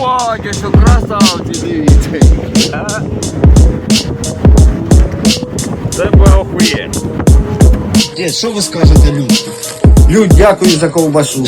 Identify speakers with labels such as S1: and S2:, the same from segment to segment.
S1: О, я що красавці, дивіться. Це охуєть.
S2: Що ви скажете людям? Людь, дякую за ковбасу.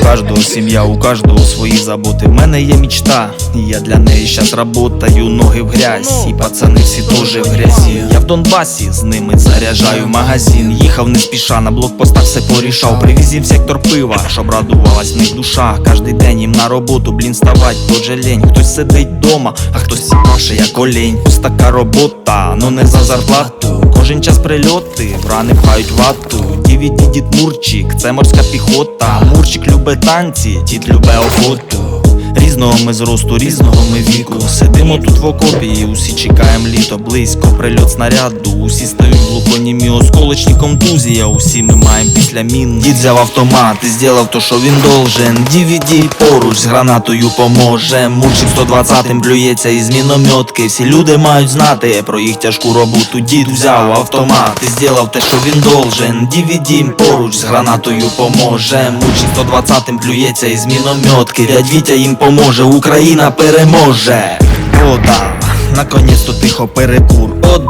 S3: У каждого сім'я, у каждого свої заботи. В мене є мічта, я для неї щас работаю, ноги в грязь, і пацани всі теж в грязі. Я в Донбасі з ними заряджаю магазин. Їхав не спіша, на блокпостах все порішав. Привіз їм сектор пива, щоб радувалась в них душа. Кожний день їм на роботу, блін, ставать, тот лень. Хтось сидить дома, а хтось сіпаше, як олень. Ось така робота, ну не за зарплату. Кожен час прильоти, врани пхають вату. DVD дід Мурчик, це морська піхота. Мурчик любить танці, дід любить охоту. Різного ми зросту, різного ми віку. Сидимо тут в окопі, усі чекаємо літо близько. Прильот снаряду, усі стають глухонімі, осколочні контузія. Усі ми маємо після мін. Дід взяв автомат і зробив то, що він должен. DVD поруч з гранатою поможе. Мурчик 120-м плюється із мінометки. Всі люди мають знати про їх тяжку роботу. Дід взяв автомат і зробив те, що він должен. DVD поруч з гранатою поможе. Мурчик 120-м плюється із мінометки. Дядь Вітя їм поможе, Україна переможе. Вода, да, наконець-то тихо перекур. От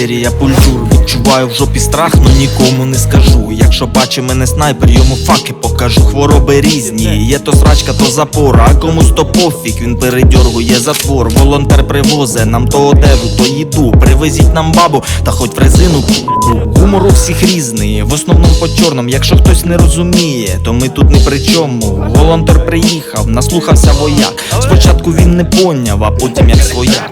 S3: серія пультур. Відчуваю в жопі страх, но нікому не скажу. Якщо бачить мене снайпер, йому факи покажу. Хвороби різні. Є то срачка, то запора, а комусь то пофіг. Він передьоргує затвор. Волонтер привозе нам то одежу, то їду. Привезіть нам бабу, та хоч в резину. Гумор у всіх різний, в основному по чорному. Якщо хтось не розуміє, то ми тут не при чому. Волонтер приїхав, наслухався вояк. Спочатку він не поняв, а потім як свояк.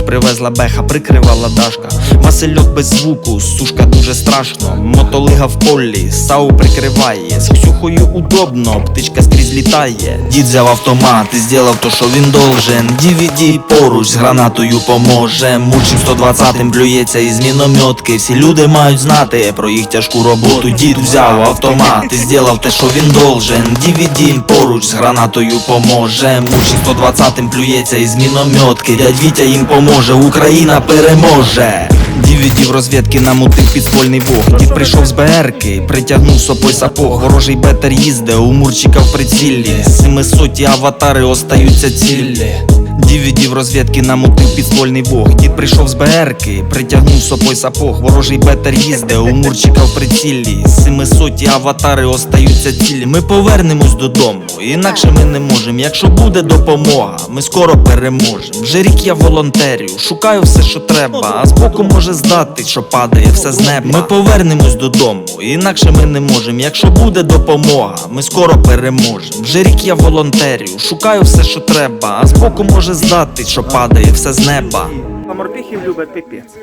S3: Їх привезла беха, прикривала дашка. Васильок без звуку, сушка дуже страшно. Мотолига в полі, сау прикриває. З Ксюхою удобно, птичка скрізь літає. Дід взяв автомат і зробив то, що він должен. DVD поруч з гранатою поможе. Мурчик 120-м плюється із мінометки. Всі люди мають знати про їх тяжку роботу. Дід взяв автомат і зробив те, що він должен. DVD поруч з гранатою поможе. Мурчик 120-м плюється із мінометки. Дядь Вітя їм поможе, Україна переможе. Дівідів розвідки намутив підпольний вог. Дід прийшов з БРки, притягнув сопой сапог. Ворожий бетер їзде, у Мурчика в приціллі. Семисоті аватари остаються цілі. DVD в розвідки намутив підпольний вог. Дід прийшов з БРки, притягнув сопой сапог. Ворожий бетер їзде, у Мурчика в приціллі. Семисоті аватари остаються цілі. Ми повернемось додому, інакше ми не можемо. Якщо буде допомога, ми скоро переможемо. Вже рік я волонтерю, шукаю все, що треба. А збоку може здати, що падає все з неба. Ми повернемось додому, інакше ми не можемо. Якщо буде допомога, ми скоро переможемо. Вже рік я волонтерю, шукаю все, що треба. А збоку може здати, що падає все з неба.
S4: А морпіхів любить пипець.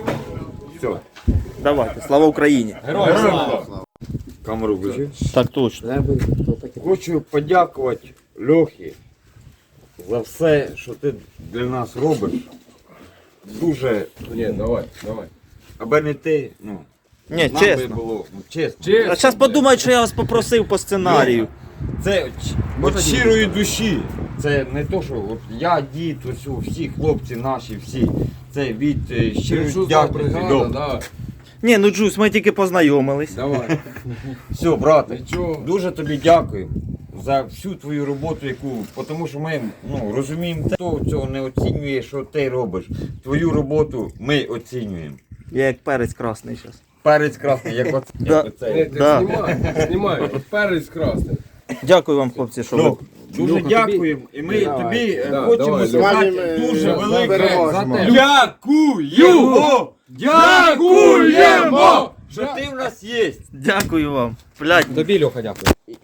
S4: Все. Давайте, слава Україні.
S1: Камеру включи.
S4: Так точно.
S1: Хочу подякувати Льохі за все, що ти для нас робиш. Дуже.
S5: Ні, давай, давай.
S1: Аби не ти, ну.
S4: Ні,
S1: нам би
S4: чесно.
S1: було. Ну, чесно.
S4: А зараз подумають, що я вас попросив по сценарію.
S1: Це щирої душі. Це не то, що от я, дід, ось у, всі хлопці наші, всі. Це від е,
S5: Шуста
S1: дякую.
S5: бригада, да.
S4: Ні, ну Джус, ми тільки познайомились.
S5: Давай.
S1: Все, брате,
S5: Нічого.
S1: дуже тобі дякую за всю твою роботу, яку, тому що ми ну, розуміємо, хто цього не оцінює, що ти робиш. Твою роботу ми оцінюємо.
S4: Я як перець красний зараз.
S1: Перець красний, як оце.
S4: Да.
S1: Як оцей.
S5: ти
S4: Да.
S5: знімай, знімай. Перець красний.
S4: Дякую вам, хлопці, що ви.
S1: Ну, дуже
S5: Люха,
S1: дякуємо. І ми
S5: Давай.
S1: тобі е,
S5: Да,
S1: хочемо
S5: давай,
S1: сказати
S2: Люха.
S1: дуже велике.
S5: за те.
S1: Дякуємо!
S5: Дякуємо!
S1: Що ти в нас є.
S4: Дякую вам. Блядь,
S5: Тобі, Льоха, дякую.